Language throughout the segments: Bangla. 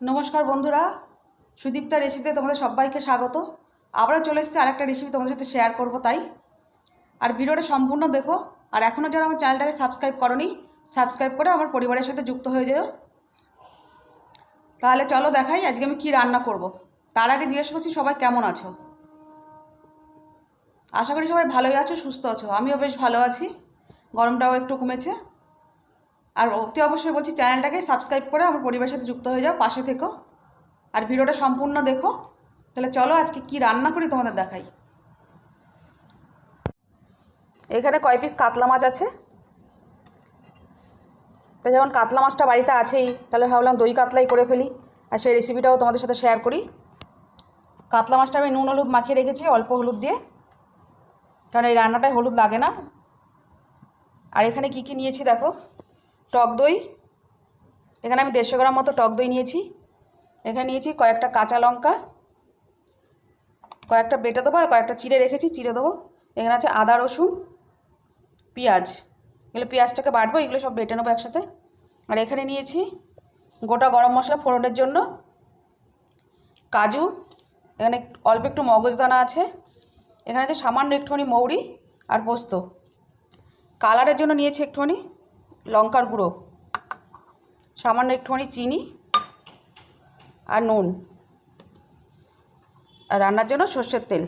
নমস্কার বন্ধুরা, সুদীপ্তা রেসিপিতে তোমাদের সবাইকে স্বাগত। আবারও চলে এসেছি আরেকটা রেসিপি তোমাদের সাথে শেয়ার করব তাই। আর ভিডিওটা সম্পূর্ণ দেখো, আর এখনও যারা আমার চ্যানেলটাকে সাবস্ক্রাইব করনি সাবস্ক্রাইব করে আমার পরিবারের সাথে যুক্ত হয়ে যেও। তাহলে চলো দেখাই আজকে আমি কি রান্না করব। তার আগে জিজ্ঞেস করছি সবাই কেমন আছো? আশা করি সবাই ভালোই আছো, সুস্থ আছো। আমিও বেশ ভালো আছি। গরমটাও একটু কমেছে। আর অতি অবশ্যই বলছি চ্যানেলটাকে সাবস্ক্রাইব করে আমার পরিবারের সাথে যুক্ত হয়ে যাও, পাশে থেকো। আর ভিডিওটা সম্পূর্ণ দেখো। তাহলে চলো আজকে কি রান্না করি তোমাদের দেখাই। এখানে কয় পিস কাতলা মাছ আছে? তো যেমন কাতলা মাছটা বাড়িতে আছেই, তাহলে ভাবলাম দই কাতলাই করে ফেলি। আর সেই রেসিপিটাও তোমাদের সাথে শেয়ার করি। কাতলা মাছটা আমি নুন, হলুদ মাখিয়ে রেখেছি, অল্প হলুদ দিয়ে। কারণ এই রান্নাটায় হলুদ লাগে না। আর এখানে কি কি নিয়েছি দেখো? টক দই। এখানে আমি দেড়শো গ্রাম মতো টক দই নিয়েছি। এখানে নিয়েছি কয়েকটা কাঁচা লঙ্কা। কয়েকটা বেটে দেবো আর কয়েকটা চিড়ে রেখেছি, চিড়ে দেবো। এখানে আছে আদা, রসুন, পেঁয়াজ। এগুলো পেঁয়াজটাকে বাটবো, এগুলো সব বেটে নেব একসাথে। আর এখানে নিয়েছি গোটা গরম মশলা ফোড়নের জন্য কাজু। এখানে অল্প একটু মগজদানা আছে। এখানে আছে সামান্য একটুখানি মৌরি আর পোস্ত। কালারের জন্য নিয়েছি একটুখানি। লঙ্কার গুঁড়ো, সামান্য একটুখানি চিনি আর নুন। আর রান্নার জন্য সর্ষের তেল।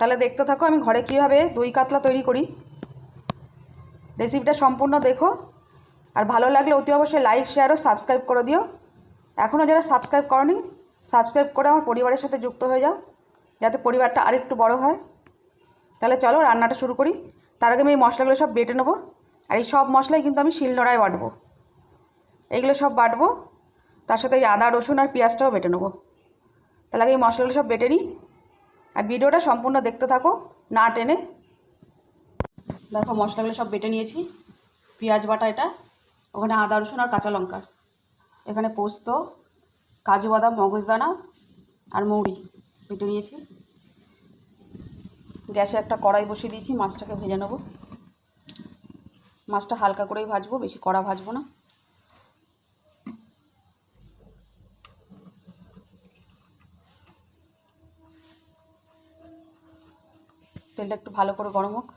তাহলে দেখতে থাকো আমি ঘরে কীভাবে দই কাতলা তৈরি করি। রেসিপিটা সম্পূর্ণ দেখো। আর ভালো লাগলে অতি অবশ্যই লাইক শেয়ার ও সাবস্ক্রাইব করে দিও। এখনও যারা সাবস্ক্রাইব করনি সাবস্ক্রাইব করে আমার পরিবারের সাথে যুক্ত হয়ে যাও, যাতে পরিবারটা আরেকটু বড় হয়। তাহলে চলো রান্নাটা শুরু করি। তার আগে আমি এই মশলাগুলো সব বেটে নেব। আর এই সব মশলাই কিন্তু আমি শিলনোড়ায় বাটবো। এইগুলো সব বাটবো, তার সাথে এই আদা, রসুন আর পেঁয়াজটাও বেটে নেব। তাহলে আগে এই মশলাগুলো সব বেটে নিই। আর ভিডিওটা সম্পূর্ণ দেখতে থাকো, না টেনে। দেখো মশলাগুলো সব বেটে নিয়েছি। পেঁয়াজ বাটা এটা, ওখানে আদা, রসুন আর কাঁচা লঙ্কা। এখানে পোস্ত, কাজু বাদাম মগজদানা আর মৌরি বেটে নিয়েছি। গ্যাসে একটা কড়াই বসিয়ে দিয়েছি, মাছটাকে ভেজে নেব। মাছটা হালকা করেই ভাজবো, বেশি কড়া ভাজবো না। তেলটা একটু ভালো করে গরম হোক।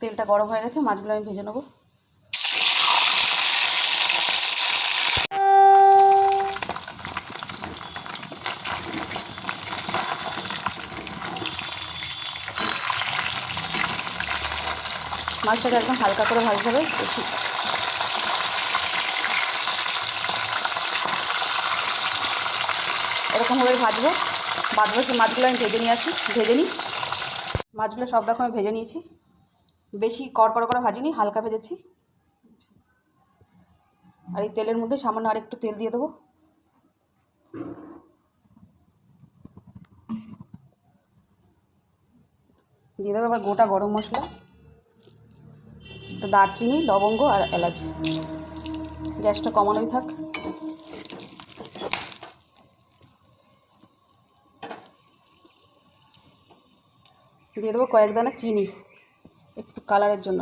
তেলটা গরম হয়ে গেছে, মাছগুলো আমি ভেজে নেব। মাছটাকে একদম হালকা করে ভাজতে হবে, বেশি। এরকমভাবে ভাজবো। বাদবে সেই মাছগুলো আমি ভেজে নিয়ে আসি, ভেজে নিই। মাছগুলো সব আমি ভেজে নিয়েছি। বেশি কড়কড় করে ভাজিনি, হালকা ভেজেছি। আর এই তেলের মধ্যে সামান্য আর একটু তেল দিয়ে দেবো। দিয়ে দেবো আবার গোটা গরম মশলা। দারচিনি, লবঙ্গ আর এলাচ। গ্যাসটা কমানোই থাক। দিয়ে দেবো কয়েক দানা চিনি, একটু কালারের জন্য।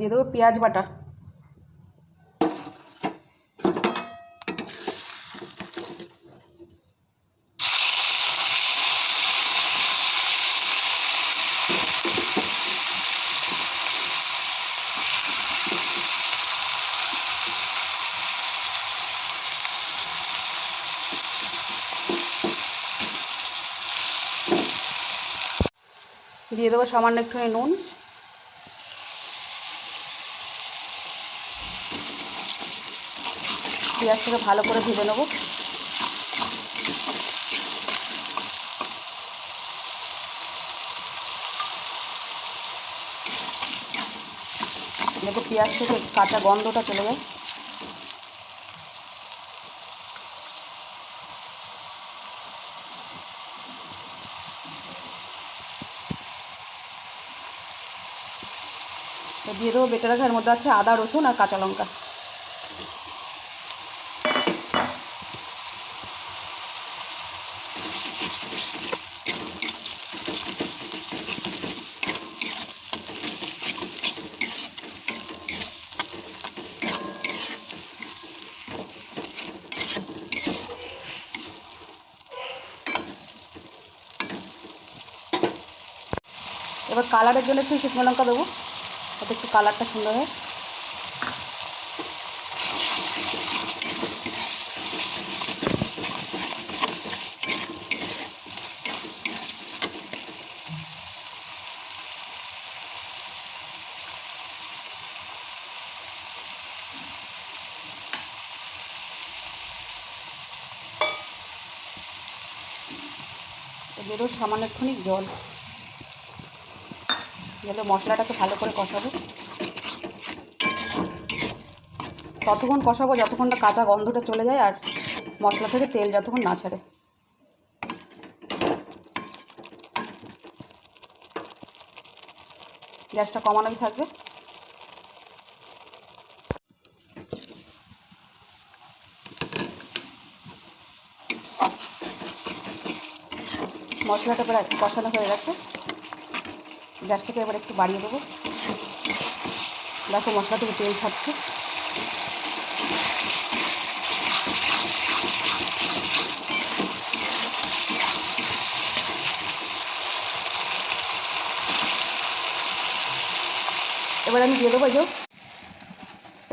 দিয়ে দেবো পেঁয়াজ বাটা দিয়ে দেবো সামান্য একটুখানি নুন। পেঁয়াজটাকে ভালো করে ভেজে নেব। দেখো পেঁয়াজ থেকে কাঁচা গন্ধটা চলে যায় দিয়ে দেবো বেটে রাখা মধ্যে আছে আদা, রসুন আর কাঁচা লঙ্কা। এবার কালারের জন্য একটু শুকনো লঙ্কা দেবো, যাতে একটু কালারটা সুন্দর হয়। বেরো সামান্য একটুখানি জল। জলে মশলাটাকে ভালো করে কষাবো। ততক্ষণ কষাবো যতক্ষণ না কাঁচা গন্ধটা চলে যায় আর মশলা থেকে তেল যতক্ষণ না ছাড়ে। গ্যাসটা কমানোই থাকবে। মশলাটা প্রায় কষানো হয়ে গেছে। গ্যাসটাকে এবার একটু বাড়িয়ে দেবো। দেখো মশলা থেকে তেল ছাড়ছে। এবার আমি দিয়ে দেবো যে,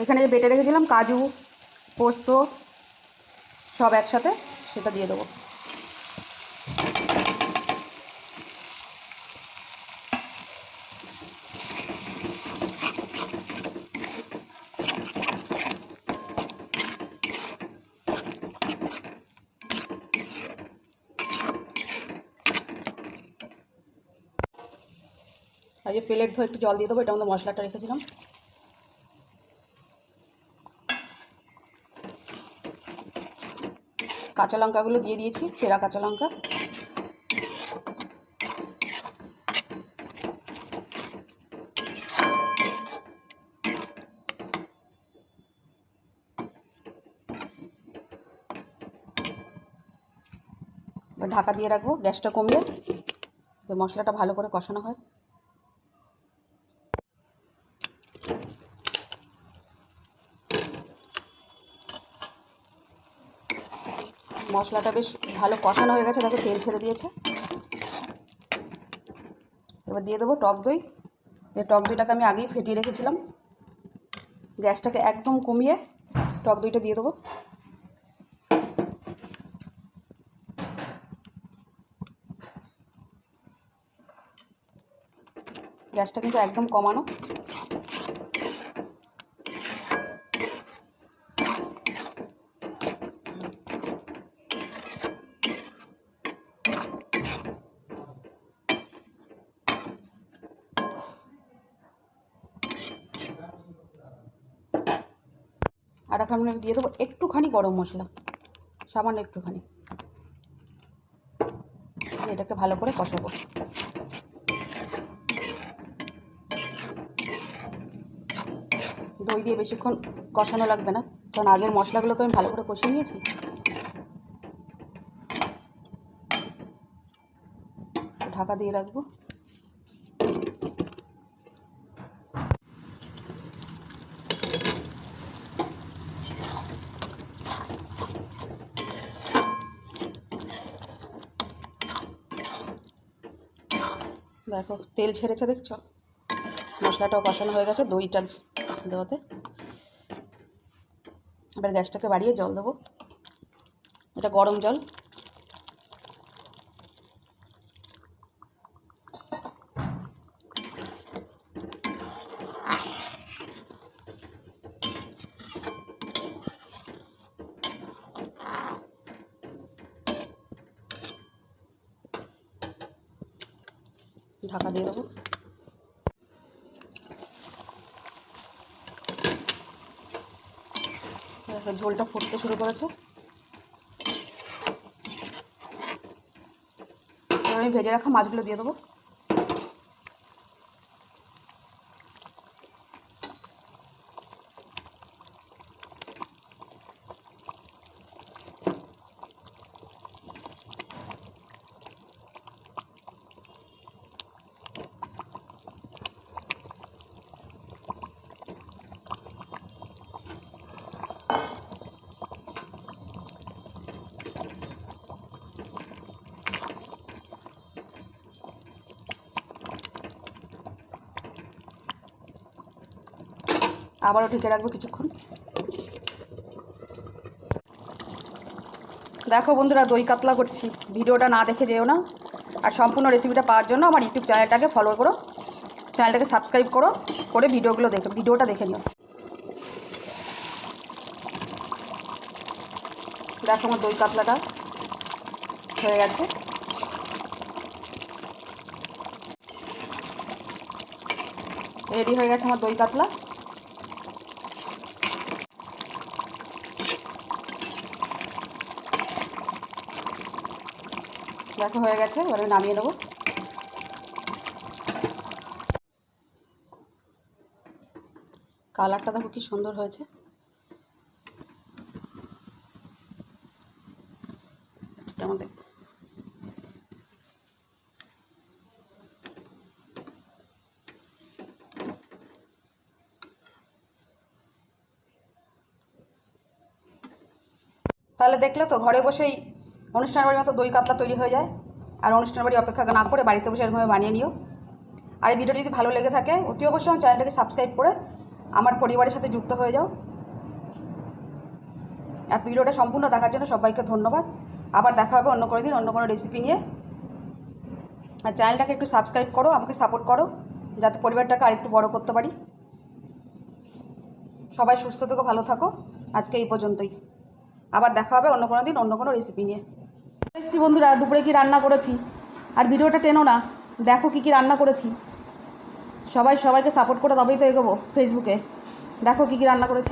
এখানে যে বেটে রেখেছিলাম, কাজু, পোস্ত, সব একসাথে সেটা দিয়ে দেবো। যে প্লেট ধরে একটু জল দিয়ে দেবো এটা আমাদের মশলাটা রেখেছিলাম। কাঁচা লঙ্কাগুলো দিয়ে দিয়েছি, চেরা কাঁচা লঙ্কা। ঢাকা দিয়ে রাখব, গ্যাসটা কমিয়ে যে মশলাটা ভালো করে কষানো হয়। মশলাটা বেশ ভালো কষানো হয়ে গেছে, দেখো তেল ছেড়ে দিয়েছে। এবার দিয়ে দেবো টক দই। এই টক দইটাকে আমি আগেই ফেটিয়ে রেখেছিলাম। গ্যাসটাকে একদম কমিয়ে টক দইটা দিয়ে দেবো। গ্যাসটা কিন্তু একদম কমানো। আর এখন আমি দিয়ে দেবো। একটুখানি গরম মশলা, সামান্য একটুখানি। এটাকে ভালো করে কষাবো। দই দিয়ে বেশিক্ষণ কষানো লাগবে না, কারণ আগের মশলাগুলো তো আমি ভালো করে কষিয়ে নিয়েছি। ঢাকা দিয়ে রাখব। দেখো, তেল ছেড়েছে দেখছ? মশলাটাও কষানো হয়ে গেছে, দইটা দেওয়াতে। এবার গ্যাসটাকে বাড়িয়ে জল দেবো। এটা গরম জল। ঢাকা দিয়ে দেবো। ঝোলটা ফুটতে শুরু করেছে। আমি ভেজে রাখা মাছগুলো দিয়ে দেবো। আবারও ঢেকে রাখব কিছুক্ষণ। দেখো বন্ধুরা, দই কাতলা করছি। ভিডিওটা না দেখে যেও না। আর সম্পূর্ণ রেসিপিটা পাওয়ার জন্য আমার ইউটিউব চ্যানেলটাকে ফলো করো। চ্যানেলটাকে সাবস্ক্রাইব করো, করে ভিডিওগুলো দেখো ভিডিওটা দেখে নিও। দেখো আমার দই কাতলাটা হয়ে গেছে। রেডি হয়ে গেছে আমার দই কাতলা। দেখো হয়ে গেছে, এবারে নামিয়ে নেব। কালারটা দেখো কি সুন্দর হয়েছে। তাহলে দেখলে তো ঘরে বসেই অনুষ্ঠান বাড়ির মতো দই কাতলা তৈরি হয়ে যায়। আর অনুষ্ঠান বাড়ি অপেক্ষা না করে বাড়িতে বসে এরকমভাবে বানিয়ে নিও। আর এই ভিডিওটি যদি ভালো লেগে থাকে, অতি অবশ্যই আমার চ্যানেলটাকে সাবস্ক্রাইব করে আমার পরিবারের সাথে যুক্ত হয়ে যাও। আর ভিডিওটা সম্পূর্ণ দেখার জন্য সবাইকে ধন্যবাদ। আবার দেখা হবে অন্য কোনো দিন অন্য কোনো রেসিপি নিয়ে। আর চ্যানেলটাকে একটু সাবস্ক্রাইব করো, আমাকে সাপোর্ট করো, যাতে পরিবারটাকে আরেকটু বড় করতে পারি। সবাই সুস্থ থেকো, ভালো থাকো। আজকে এই পর্যন্তই। আবার দেখা হবে অন্য কোনো দিন অন্য কোনো রেসিপি নিয়ে। এসছি বন্ধুরা, দুপুরে কি রান্না করেছি? আর ভিডিওটা টেনো না, দেখো কি কি রান্না করেছি। সবাই সবাইকে সাপোর্ট করে তবেই তো এগোবো ফেসবুকে দেখো কি কি রান্না করেছি।